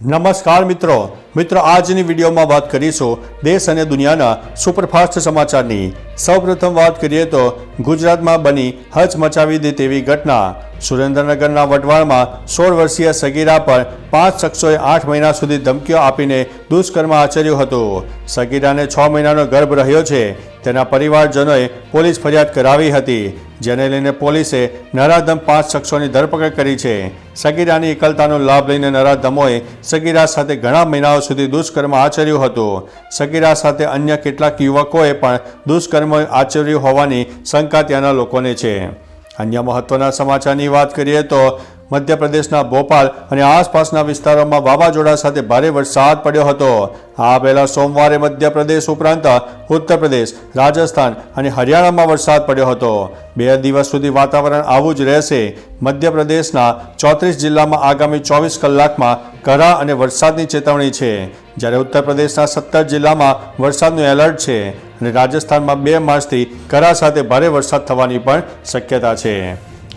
નમસ્કાર મિત્રો. મિત્રો, આજની વિડીયોમાં વાત કરીશું દેશ અને દુનિયાના સુપરફાસ્ટ સમાચારની. સૌપ્રથમ વાત કરીએ તો ગુજરાતમાં બની હચ મચાવી દે તેવી ઘટના. સુરેન્દ્રનગરના વટવાળમાં સોળ વર્ષીય સગીરા પર પાંચ શખ્સોએ આઠ મહિના સુધી ધમકીઓ આપીને દુષ્કર્મ આચર્યું હતું. સગીરાને છ મહિનાનો ગર્ભ રહ્યો છે. તેના પરિવારજનોએ પોલીસ ફરિયાદ કરાવી હતી. જેને લઈને પોલીસે નરાધમ પાંચ શખ્સોની ધરપકડ કરી છે. સગીરાની એકલતાનો લાભ લઈને નરાધમોએ સગીરા સાથે ઘણા મહિનાઓ સુધી દુષ્કર્મ આચર્યું હતું. સગીરા સાથે અન્ય કેટલાક યુવકોએ પણ દુષ્કર્મ આચર્યું હોવાની શંકા ત્યાંના લોકોને છે. અન્ય મહત્વના સમાચારની વાત કરીએ તો મધ્યપ્રદેશના ભોપાલ અને આસપાસના વિસ્તારોમાં વાવાઝોડા સાથે ભારે વરસાદ પડ્યો હતો. આ પહેલા સોમવારે મધ્યપ્રદેશ ઉપરાંત ઉત્તર પ્રદેશ રાજસ્થાન અને હરિયાણામાં વરસાદ પડ્યો હતો. બે દિવસ સુધી વાતાવરણ આવું જ રહેશે. મધ્યપ્રદેશના ચોત્રીસ જિલ્લામાં આગામી ચોવીસ કલાકમાં કરા અને વરસાદની ચેતવણી છે. જ્યારે ઉત્તર પ્રદેશના સત્તર જિલ્લામાં વરસાદનું એલર્ટ છે અને રાજસ્થાનમાં બે માર્ચથી કરા સાથે ભારે વરસાદ થવાની પણ શક્યતા છે.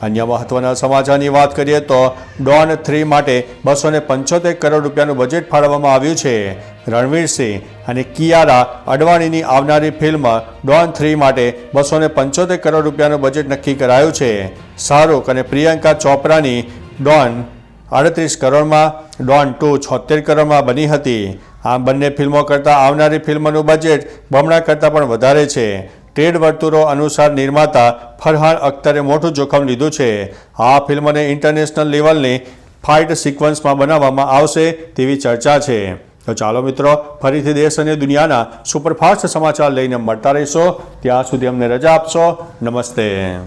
અન્ય મહત્વના સમાચારની વાત કરીએ તો ડોન થ્રી માટે બસો પંચોતેર કરોડ રૂપિયાનું બજેટ ફાળવવામાં આવ્યું છે. રણવીર સિંહ અને કિયારા અડવાણીની આવનારી ફિલ્મ ડોન થ્રી માટે બસો પંચોતેર કરોડ રૂપિયાનું બજેટ નક્કી કરાયું છે. શાહરૂખ અને પ્રિયંકા ચોપરાની ડોન અડત્રીસ કરોડમાં, ડોન ટુ છોતેર કરોડમાં બની હતી. આમ બંને ફિલ્મો કરતાં આવનારી ફિલ્મનું બજેટ બમણા કરતાં પણ વધારે છે. ટ્રેડ વર્તુળો અનુસાર નિર્માતા ફરહાન અખ્તરે મોટું જોખમ લીધું છે. આ ફિલ્મને ઇન્ટરનેશનલ લેવલની ફાઇટ સિક્વન્સમાં બનાવવામાં આવશે તેવી ચર્ચા છે. તો ચાલો મિત્રો, ફરીથી દેશ અને દુનિયાના સુપરફાસ્ટ સમાચાર લઈને મળતા રહીશો. ત્યાં સુધી અમને રજા આપશો. નમસ્તે.